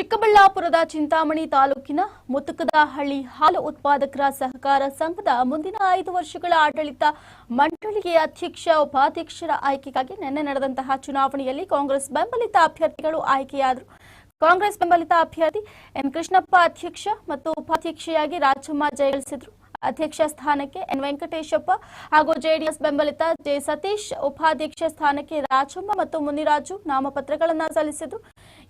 ಚಿಕ್ಕಬಳ್ಳಾಪುರದ ಚಿಂತಾಮಣಿ ತಾಲೂಕಿನ ಮುತುಕದಹಳ್ಳಿ ಹಾಲು ಉತ್ಪಾದಕರ ಸಹಕಾರ ಸಂಘದ ಮುಂದಿನ ಐದು ವರ್ಷಗಳ ಆಡಳಿತ ಮಂಡಳಿಗೆ ಅಧ್ಯಕ್ಷ, ಉಪಾಧ್ಯಕ್ಷರ ಆಯ್ಕೆಗಾಗಿ ನಿನ್ನೆ ನಡೆದಂತಹ ಚುನಾವಣೆಯಲ್ಲಿ ಕಾಂಗ್ರೆಸ್ ಬೆಂಬಲಿತ ಅಭ್ಯರ್ಥಿಗಳು ಆಯ್ಕೆಯಾದರು. ಕಾಂಗ್ರೆಸ್ ಬೆಂಬಲಿತ ಅಭ್ಯರ್ಥಿ ಎನ್. ಕೃಷ್ಣಪ್ಪ ಅಧ್ಯಕ್ಷ ಮತ್ತು ಉಪಾಧ್ಯಕ್ಷೆಯಾಗಿ ರಾಜಮ್ಮ ಜಯಗಳಿಸಿದರು. ಅಧ್ಯಕ್ಷ ಸ್ಥಾನಕ್ಕೆ ಎನ್. ವೆಂಕಟೇಶಪ್ಪ ಹಾಗೂ ಜೆಡಿಎಸ್ ಬೆಂಬಲಿತ ಜೆ. ಸತೀಶ್, ಉಪಾಧ್ಯಕ್ಷ ಸ್ಥಾನಕ್ಕೆ ರಾಜಮ್ಮ ಮತ್ತು ಮುನಿರಾಜು ನಾಮಪತ್ರಗಳನ್ನು ಸಲ್ಲಿಸಿದ್ರು.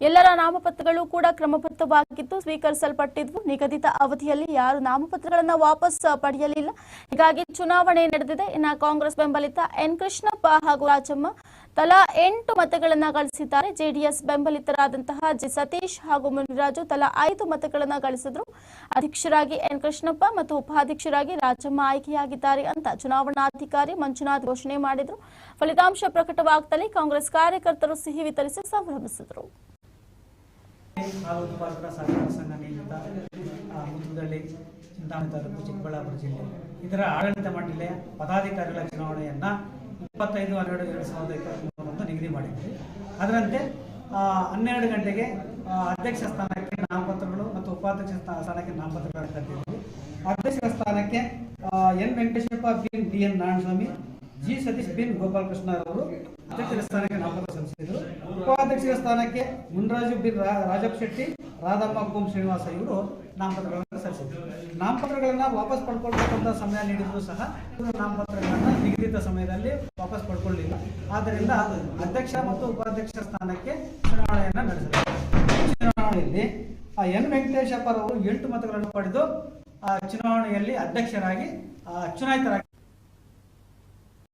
ಎಲ್ಲರ ನಾಮಪತ್ರಗಳು ಕೂಡ ಕ್ರಮಬದ್ಧವಾಗಿದ್ದು ಸ್ವೀಕರಿಸಲ್ಪಟ್ಟಿದ್ವು. ನಿಗದಿತ ಅವಧಿಯಲ್ಲಿ ಯಾರು ನಾಮಪತ್ರಗಳನ್ನು ವಾಪಸ್ ಪಡೆಯಲಿಲ್ಲ. ಹೀಗಾಗಿ ಚುನಾವಣೆ ನಡೆದಿದೆ. ಇನ್ನು ಕಾಂಗ್ರೆಸ್ ಬೆಂಬಲಿತ ಎನ್ ಕೃಷ್ಣಪ್ಪ ಹಾಗೂ ರಾಜಮ್ಮ ತಲಾ ಎಂಟು ಮತಗಳನ್ನು ಗಳಿಸಿದ್ದಾರೆ. ಜೆಡಿಎಸ್ ಬೆಂಬಲಿತರಾದಂತಹ ಜಿ ಸತೀಶ್ ಹಾಗೂ ಮುನಿರಾಜು ತಲಾ ಐದು ಮತಗಳನ್ನು ಗಳಿಸಿದ್ರು. ಅಧ್ಯಕ್ಷರಾಗಿ ಎನ್ ಕೃಷ್ಣಪ್ಪ ಮತ್ತು ಉಪಾಧ್ಯಕ್ಷರಾಗಿ ರಾಜಮ್ಮ ಆಯ್ಕೆಯಾಗಿದ್ದಾರೆ ಅಂತ ಚುನಾವಣಾಧಿಕಾರಿ ಮಂಜುನಾಥ್ ಘೋಷಣೆ ಮಾಡಿದ್ರು. ಫಲಿತಾಂಶ ಪ್ರಕಟವಾಗುತ್ತಲೇ ಕಾಂಗ್ರೆಸ್ ಕಾರ್ಯಕರ್ತರು ಸಿಹಿ ವಿತರಿಸಿ ಸಂಭ್ರಮಿಸಿದರು. ಹಾಲು ಉತ್ಪಾದಕರ ಸಹಕಾರ ಸಂಘ ಚಿಂತಾಮಣಿ ತಾಲೂಕು ಚಿಕ್ಕಬಳ್ಳಾಪುರ ಜಿಲ್ಲೆ. ಇದರ ಆಡಳಿತ ಮಂಡಳಿ ಪದಾಧಿಕಾರಿಗಳ ಚುನಾವಣೆಯನ್ನ ಇಪ್ಪತ್ತೈದು, ಹನ್ನೆರಡು, ಎರಡು ಸಾವಿರದ ಇಪ್ಪತ್ತ್ಮೂರರಂದು ನಿಗದಿ ಮಾಡಿದ್ವಿ. ಅದರಂತೆ ಹನ್ನೆರಡು ಗಂಟೆಗೆ ಅಧ್ಯಕ್ಷ ಸ್ಥಾನಕ್ಕೆ ನಾಮಪತ್ರಗಳು ಮತ್ತು ಉಪಾಧ್ಯಕ್ಷ ಸ್ಥಾ- ಸ್ಥಾನಕ್ಕೆ ನಾಮಪತ್ರಗಳನ್ನು ಕರೆದಿದ್ವಿ ಅಧ್ಯಕ್ಷರ ಸ್ಥಾನಕ್ಕೆ N Venkateshappa bin D N Narayanaswamy G Satish bin Gopalakrishna ಅವರು ಅಧ್ಯಕ್ಷರ ಸ್ಥಾನಕ್ಕೆ ನಾಮಪತ್ರ ಸಲ್ಲಿಸಿದರು. ಉಪಾಧ್ಯಕ್ಷರ ಸ್ಥಾನಕ್ಕೆ ಮುನ್ರಾಜು ಬಿನ್ ರಾಜಪ್ಪ ಶೆಟ್ಟಿ ರಾಧಮ್ಮ ಕೋಮ್ ಶ್ರೀನಿವಾಸ ಇವರು ನಾಮಪತ್ರಗಳನ್ನು ಸಲ್ಲಿಸಿದರು. ನಾಮಪತ್ರಗಳನ್ನು ವಾಪಸ್ ಪಡ್ಕೊಳ್ಬೇಕಂತ ಸಮಯ ನೀಡಿದ್ರು ಸಹ ಇವರು ನಾಮಪತ್ರಗಳನ್ನು ನಿಗದಿತ ಸಮಯದಲ್ಲಿ ವಾಪಸ್ ಪಡ್ಕೊಳ್ಳಿಲ್ಲ. ಆದ್ದರಿಂದ ಅಧ್ಯಕ್ಷ ಮತ್ತು ಉಪಾಧ್ಯಕ್ಷ ಸ್ಥಾನಕ್ಕೆ ಚುನಾವಣೆಯನ್ನು ನಡೆಸಿದರು. ಚುನಾವಣೆಯಲ್ಲಿ ಎನ್ ವೆಂಕಟೇಶಪ್ಪರವರು ಎಂಟು ಮತಗಳನ್ನು ಪಡೆದು, ಆ ಚುನಾವಣೆಯಲ್ಲಿ ಅಧ್ಯಕ್ಷರಾಗಿ ಚುನಾಯಿತರಾಗಿ